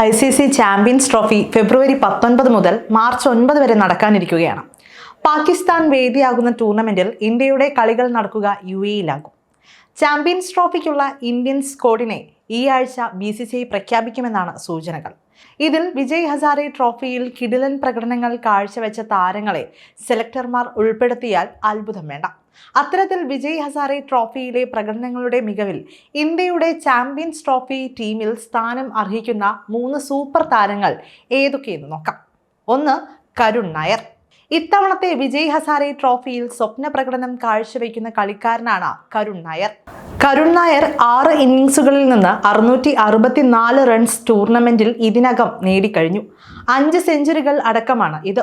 I C C champions trophy ഫെബ്രുവരി പത്തൊൻപത് മുതൽ March ഒൻപത് വരെ നടക്കാനിരിക്കുകയാണ്. പാകിസ്ഥാൻ വേദിയാകുന്ന ടൂർണമെന്റിൽ ഇന്ത്യയുടെ കളികൾ നടക്കുക യു എയിലാകും ചാമ്പ്യൻസ് ട്രോഫിക്കുള്ള ഇന്ത്യൻ സ്ക്വാഡിനെ ഈ ആഴ്ച ബി സി സി ഐ പ്രഖ്യാപിക്കുമെന്നാണ് സൂചനകൾ. ഇതിൽ വിജയ് ഹസാരെ ട്രോഫിയിൽ കിടിലൻ പ്രകടനങ്ങൾ കാഴ്ചവെച്ച താരങ്ങളെ സെലക്ടർമാർ ഉൾപ്പെടുത്തിയാൽ അത്ഭുതം വേണ്ട. അത്തരത്തിൽ വിജയ് ഹസാരെ ട്രോഫിയിലെ പ്രകടനങ്ങളുടെ മികവിൽ ഇന്ത്യയുടെ ചാമ്പ്യൻസ് ട്രോഫി ടീമിൽ സ്ഥാനം അർഹിക്കുന്ന മൂന്ന് സൂപ്പർ താരങ്ങൾ ഏതൊക്കെയെന്ന് നോക്കാം. ഒന്ന് കരുൺ നായർ. ഇത്തവണത്തെ വിജയ് ഹസാരെ ട്രോഫിയിൽ സ്വപ്ന പ്രകടനം കാഴ്ചവെക്കുന്ന കളിക്കാരനാണ് കരുൺ നായർ. കരുൺ നായർ ആറ് ഇന്നിങ്സുകളിൽ നിന്ന് അറുന്നൂറ്റി അറുപത്തിനാല് റൺസ് ടൂർണമെന്റിൽ ഇതിനകം നേടിക്കഴിഞ്ഞു. അഞ്ച് സെഞ്ചുറികൾ അടക്കമാണ് ഇത്.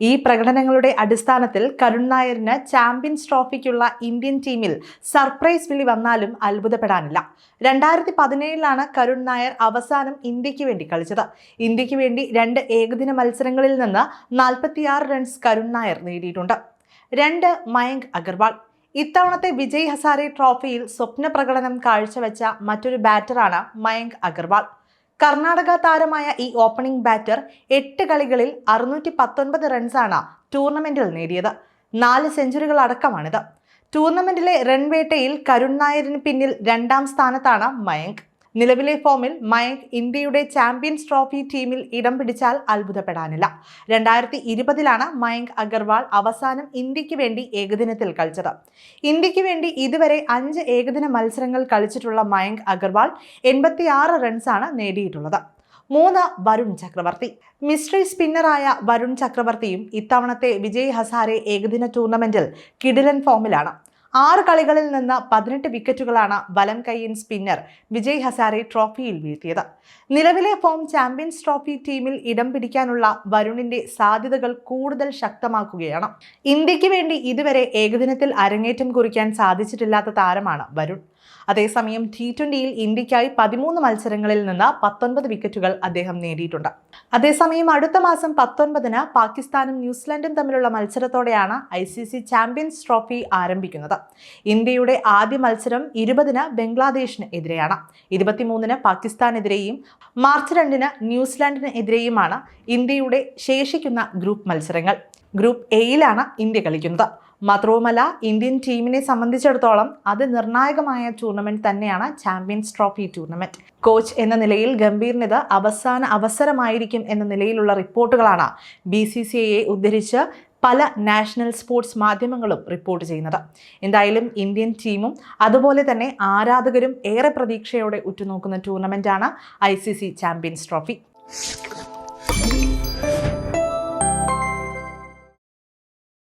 ഈ പ്രകടനങ്ങളുടെ അടിസ്ഥാനത്തിൽ കരുൺ നായറിന് ചാമ്പ്യൻസ് ട്രോഫിക്കുള്ള ഇന്ത്യൻ ടീമിൽ സർപ്രൈസ് വിളി വന്നാലും അത്ഭുതപ്പെടാനില്ല. രണ്ടായിരത്തി പതിനേഴിലാണ് കരുൺ നായർ അവസാനം ഇന്ത്യയ്ക്ക് വേണ്ടി കളിച്ചത്. ഇന്ത്യയ്ക്ക് വേണ്ടി രണ്ട് ഏകദിന മത്സരങ്ങളിൽ നിന്ന് നാൽപ്പത്തിയാറ് റൺസ് കരുൺ നായർ നേടിയിട്ടുണ്ട്. രണ്ട് മയങ്ക് അഗർവാൾ. ഇത്തവണത്തെ വിജയ് ഹസാരെ ട്രോഫിയിൽ സ്വപ്ന പ്രകടനം കാഴ്ചവെച്ച മറ്റൊരു ബാറ്ററാണ് മയങ്ക് അഗർവാൾ. കർണാടക താരമായ ഈ ഓപ്പണിംഗ് ബാറ്റർ എട്ട് കളികളിൽ അറുന്നൂറ്റി പത്തൊൻപത് റൺസാണ് ടൂർണമെന്റിൽ നേടിയത്. നാല് സെഞ്ചുറികൾ അടക്കമാണിത് ടൂർണമെന്റിലെ റൺവേട്ടയിൽ കരുൺ നായരിന് പിന്നിൽ രണ്ടാം സ്ഥാനത്താണ് മയങ്ക്. നിലവിലെ ഫോമിൽ മയങ്ക് ഇന്ത്യയുടെ ചാമ്പ്യൻസ് ട്രോഫി ടീമിൽ ഇടം പിടിച്ചാൽ അത്ഭുതപ്പെടാനില്ല. രണ്ടായിരത്തി ഇരുപതിലാണ് മയങ്ക് അഗർവാൾ അവസാനം ഇന്ത്യയ്ക്ക് വേണ്ടി ഏകദിനത്തിൽ കളിച്ചത്. ഇന്ത്യയ്ക്ക് വേണ്ടി ഇതുവരെ അഞ്ച് ഏകദിന മത്സരങ്ങൾ കളിച്ചിട്ടുള്ള മയങ്ക് അഗർവാൾ എൺപത്തിയാറ് റൺസാണ് നേടിയിട്ടുള്ളത്. മൂന്ന് വരുൺ ചക്രവർത്തി. മിസ്റ്ററി സ്പിന്നറായ വരുൺ ചക്രവർത്തിയും ഇത്തവണത്തെ വിജയ് ഹസാരെ ഏകദിന ടൂർണമെന്റിൽ കിടിലൻ ഫോമിലാണ്. ആറ് കളികളിൽ നിന്ന് പതിനെട്ട് വിക്കറ്റുകളാണ് വലം കൈയിൻ സ്പിന്നർ വിജയ് ഹസാരെ ട്രോഫിയിൽ വീഴ്ത്തിയത്. നിലവിലെ ഫോം ചാമ്പ്യൻസ് ട്രോഫി ടീമിൽ ഇടം പിടിക്കാനുള്ള വരുണിന്റെ സാധ്യതകൾ കൂടുതൽ ശക്തമാക്കുകയാണ്. ഇന്ത്യയ്ക്ക് വേണ്ടി ഇതുവരെ ഏകദിനത്തിൽ അരങ്ങേറ്റം കുറിക്കാൻ സാധിച്ചിട്ടില്ലാത്ത താരമാണ് വരുൺ. അതേസമയം ടി ട്വന്റിയിൽ ഇന്ത്യക്കായി പതിമൂന്ന് മത്സരങ്ങളിൽ നിന്ന് പത്തൊൻപത് വിക്കറ്റുകൾ അദ്ദേഹം നേടിയിട്ടുണ്ട്. അതേസമയം അടുത്ത മാസം പത്തൊൻപതിന് പാകിസ്ഥാനും ന്യൂസിലാൻഡും തമ്മിലുള്ള മത്സരത്തോടെയാണ് I C C champions trophy ആരംഭിക്കുന്നത്. ഇന്ത്യയുടെ ആദ്യ മത്സരം ഇരുപതിന് ബംഗ്ലാദേശിന് എതിരെയാണ്. ഇരുപത്തിമൂന്നിന് പാകിസ്ഥാനെതിരെയും മാർച്ച് രണ്ടിന് ന്യൂസിലാൻഡിന് എതിരെയുമാണ് ഇന്ത്യയുടെ ശേഷിക്കുന്ന ഗ്രൂപ്പ് മത്സരങ്ങൾ. ഗ്രൂപ്പ് എയിലാണ് ഇന്ത്യ കളിക്കുന്നത്. മാത്രവുമല്ല ഇന്ത്യൻ ടീമിനെ സംബന്ധിച്ചിടത്തോളം അത് നിർണായകമായ ടൂർണമെന്റ് തന്നെയാണ് ചാമ്പ്യൻസ് ട്രോഫി ടൂർണമെന്റ്. കോച്ച് എന്ന നിലയിൽ ഗംഭീറിനിത് അവസാന അവസരമായിരിക്കും എന്ന നിലയിലുള്ള റിപ്പോർട്ടുകളാണ് ബി സി സി ഐയെ ഉദ്ധരിച്ച് പല നാഷണൽ സ്പോർട്സ് മാധ്യമങ്ങളും റിപ്പോർട്ട് ചെയ്യുന്നത്. എന്തായാലും ഇന്ത്യൻ ടീമും അതുപോലെ തന്നെ ആരാധകരും ഏറെ പ്രതീക്ഷയോടെ ഉറ്റുനോക്കുന്ന ടൂർണമെന്റാണ് I C C champions trophy.